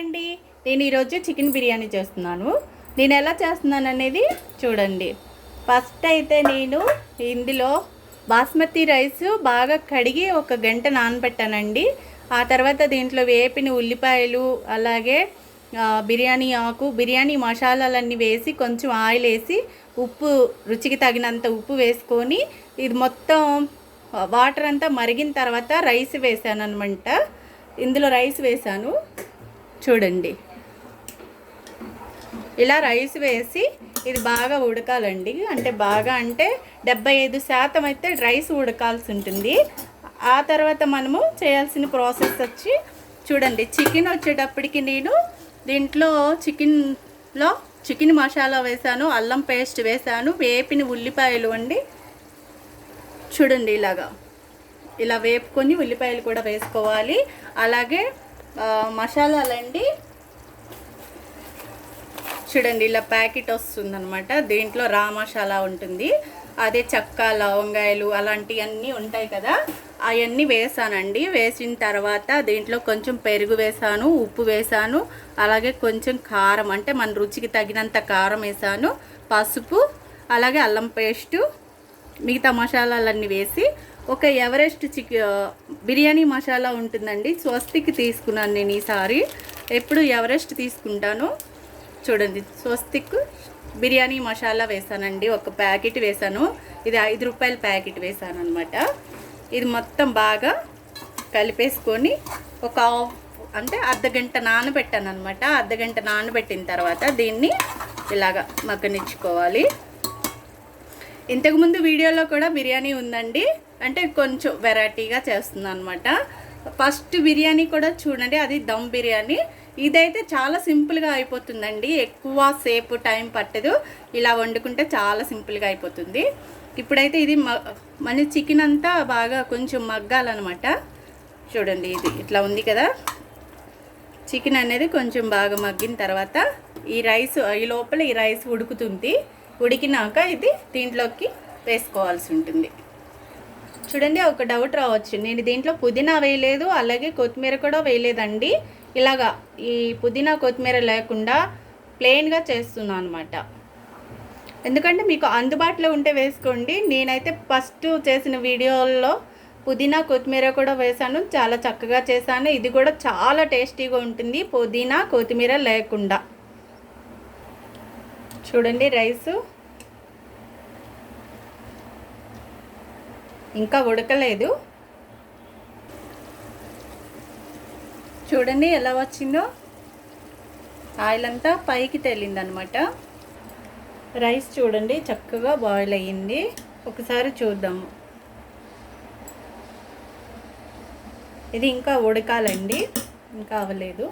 అండి. నేను ఈరోజు చికెన్ బిర్యానీ చేస్తున్నాను. నేను ఎలా చేస్తున్నాను అనేది చూడండి. ఫస్ట్ అయితే నేను ఇందులో బాస్మతి రైస్ బాగా కడిగి ఒక గంట నానబెట్టానండి. ఆ తర్వాత దీంట్లో వేపిన ఉల్లిపాయలు అలాగే బిర్యానీ ఆకు బిర్యానీ మసాలాలన్నీ వేసి కొంచెం ఆయిల్ వేసి ఉప్పు రుచికి తగినంత ఉప్పు వేసుకొని ఇది మొత్తం వాటర్ అంతా మరిగిన తర్వాత రైస్ వేసాను అనమాట ఇందులో రైస్ వేసాను. చూడండి. ఇలా రైస్ వేసి ఇది బాగా ఉడకాలండి. అంటే బాగా అంటే డెబ్బై ఐదు శాతం అయితే రైస్ ఉడకాల్సి ఉంటుంది. ఆ తర్వాత మనము చేయాల్సిన ప్రాసెస్ వచ్చి చూడండి. చికెన్ వచ్చేటప్పటికి నేను దీంట్లో చికెన్లో చికెన్ మసాలా వేసాను అల్లం పేస్ట్ వేసాను వేపిన ఉల్లిపాయలు అండి. చూడండి ఇలాగా. ఇలా వేపుకొని ఉల్లిపాయలు కూడా వేసుకోవాలి. అలాగే మసాలాలండి. చూడండి ఇలా ప్యాకెట్ వస్తుందనమాట దీంట్లో రా మసాలా ఉంటుంది. అదే చక్క లవంగాయలు అలాంటివన్నీ ఉంటాయి కదా. అవన్నీ వేసానండి. వేసిన తర్వాత దీంట్లో కొంచెం పెరుగు వేసాను ఉప్పు వేసాను అలాగే కొంచెం కారం అంటే మన రుచికి తగినంత కారం వేసాను పసుపు అలాగే అల్లం పేస్టు మిగతా మసాలాలన్నీ వేసి ఒక ఎవరెస్ట్ చిక్ బిర్యానీ మసాలా ఉంటుందండి. స్వస్తికి తీసుకున్నాను నేను ఈసారి. ఎప్పుడు ఎవరెస్ట్ తీసుకుంటాను చూడండి. స్వస్తిక్ బిర్యానీ మసాలా వేసానండి. ఒక ప్యాకెట్ వేసాను. ఇది ఐదు రూపాయల ప్యాకెట్ వేసాను అనమాట ఇది మొత్తం బాగా కలిపేసుకొని ఒక అంటే అర్ధ గంట నానబెట్టాను అనమాట అర్ధ గంట నానబెట్టిన తర్వాత దీన్ని ఇలాగ మగ్గనిచ్చుకోవాలి. ఇంతకుముందు వీడియోలో కూడా బిర్యానీ ఉందండి. అంటే కొంచెం వెరైటీగా చేస్తున్నాను అనమాట ఫస్ట్ బిర్యానీ కూడా చూడండి అది దమ్ బిర్యానీ. ఇదైతే చాలా సింపుల్గా అయిపోతుందండి. ఎక్కువ సేపు టైం పట్టదు. ఇలా వండుకుంటే చాలా సింపుల్గా అయిపోతుంది. ఇప్పుడైతే ఇది మ మన చికెన్ అంతా బాగా కొంచెం మగ్గాలన్నమాట. చూడండి ఇది ఇట్లా ఉంది కదా. చికెన్ అనేది కొంచెం బాగా మగ్గిన తర్వాత ఈ రైస్ ఈ లోపల ఈ రైస్ ఉడుకుతుంది. ఉడికినాక ఇది దీంట్లోకి వేసుకోవాల్సి ఉంటుంది. చూడండి ఒక డౌట్ రావచ్చు. నేను దీంట్లో పుదీనా వేయలేదు అలాగే కొత్తిమీర కూడా వేయలేదండి. ఇలాగా ఈ పుదీనా కొత్తిమీర లేకుండా ప్లెయిన్గా చేస్తున్నాను అనమాట ఎందుకంటే మీకు అందుబాటులో ఉంటే వేసుకోండి. నేనైతే ఫస్ట్ చేసిన వీడియోల్లో పుదీనా కొత్తిమీర కూడా వేశాను. చాలా చక్కగా చేశాను. ఇది కూడా చాలా టేస్టీగా ఉంటుంది. పుదీనా కొత్తిమీర లేకుండా. చూడండి రైసు. ఇంకా ఉడకలేదు. చూడండి ఎలా వచ్చిందో. ఆయిల్ అంతా పైకి తేలిందనమాట. రైస్ చూడండి చక్కగా బాయిల్ అయ్యింది. ఒకసారి చూద్దాము. ఇది ఇంకా ఉడకాలండి. ఇంకా అవ్వలేదు.